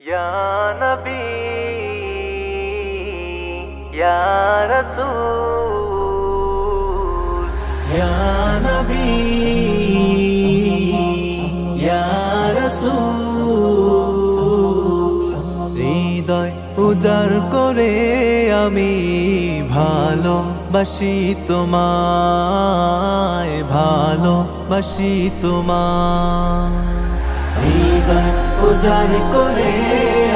يا نبي يا رسول يا نبي يا رسول হৃদয় উজাড় করে আমি ভালোবাসি তোমায় ভালোবাসি তোমায়। উজাড় করে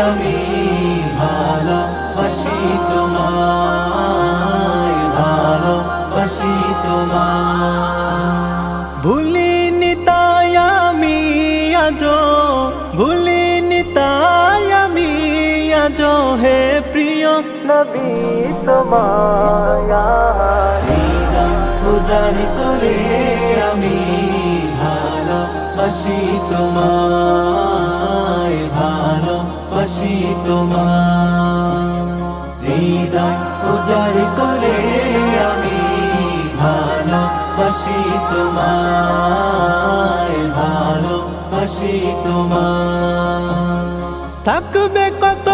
আমি ভালোবাসি তোমায় ভালোবাসি তোমায়। ভুলিনি তাই আমি আজো ভুলিনি তাই আমি আজো হে প্রিয় নবী তোমায়া। হৃদয় করে আমি ভালোবাসি তোমায়। ভালোবাসি তোমায়। হৃদয় উজাড় করে আমি ভালোবাসি তোমায় ভালোবাসি তোমায়। থাকবে কত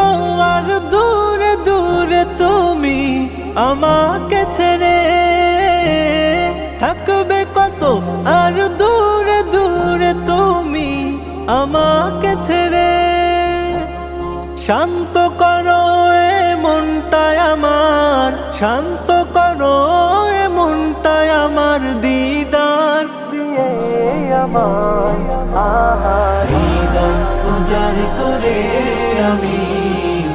আর দূরে দূরে তুমি আমাকে ছেড়ে। থাকবে কত আর দূরে দূরে তুমি আমাকে ছেড়ে। শান্ত করো এ মনটাই আমার শান্ত করো এ মনটাই আমার দিদার। দিয়ে আমায় আহার হৃদয় উজাড় করে আমি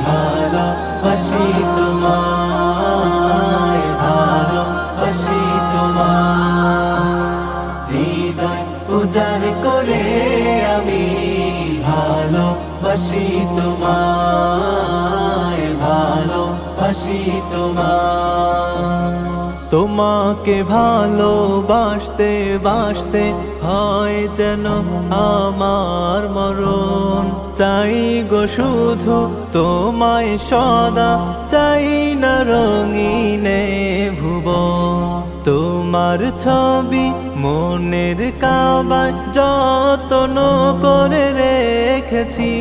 ভালোবাসি তোমায় ভালোবাসি তোমায়। হৃদয় উজাড় করে আমি ভালোবাসি তোমায় ভালোবাসি তোমায়। তোমাকে ভালোবাসতে, বাসতে হয় যেন আমার মরণ। চাই গো শুধু তোমায় সদা, চাই না রঙিনে ভুব তোমার ছবি মনের কাবায় যত্ন করে রেখেছি।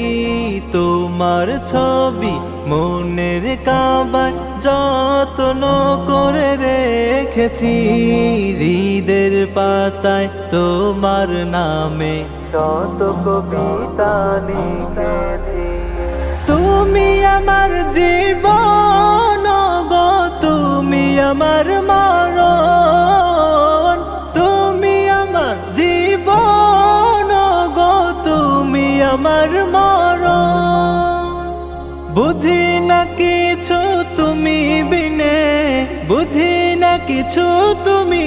তোমার ছবি মনের কাবায় যত্ন করে রেখেছি। হৃদের পাতায় তোমার নামে যত কবিতা তুমি আমার জীবন আমার মরণ। বুঝি না কিছু তুমি বিনে, বুঝি না কিছু তুমি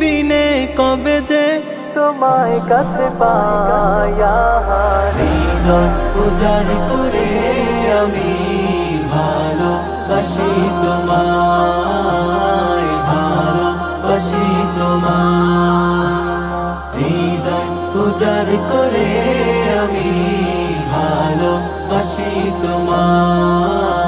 বিনে, কবে যে তোমায় কাছে পায়া হৃদয় করে আমি তোমায়। ভালোবাসি পূজার করে আমি ভালোবাসি তোমার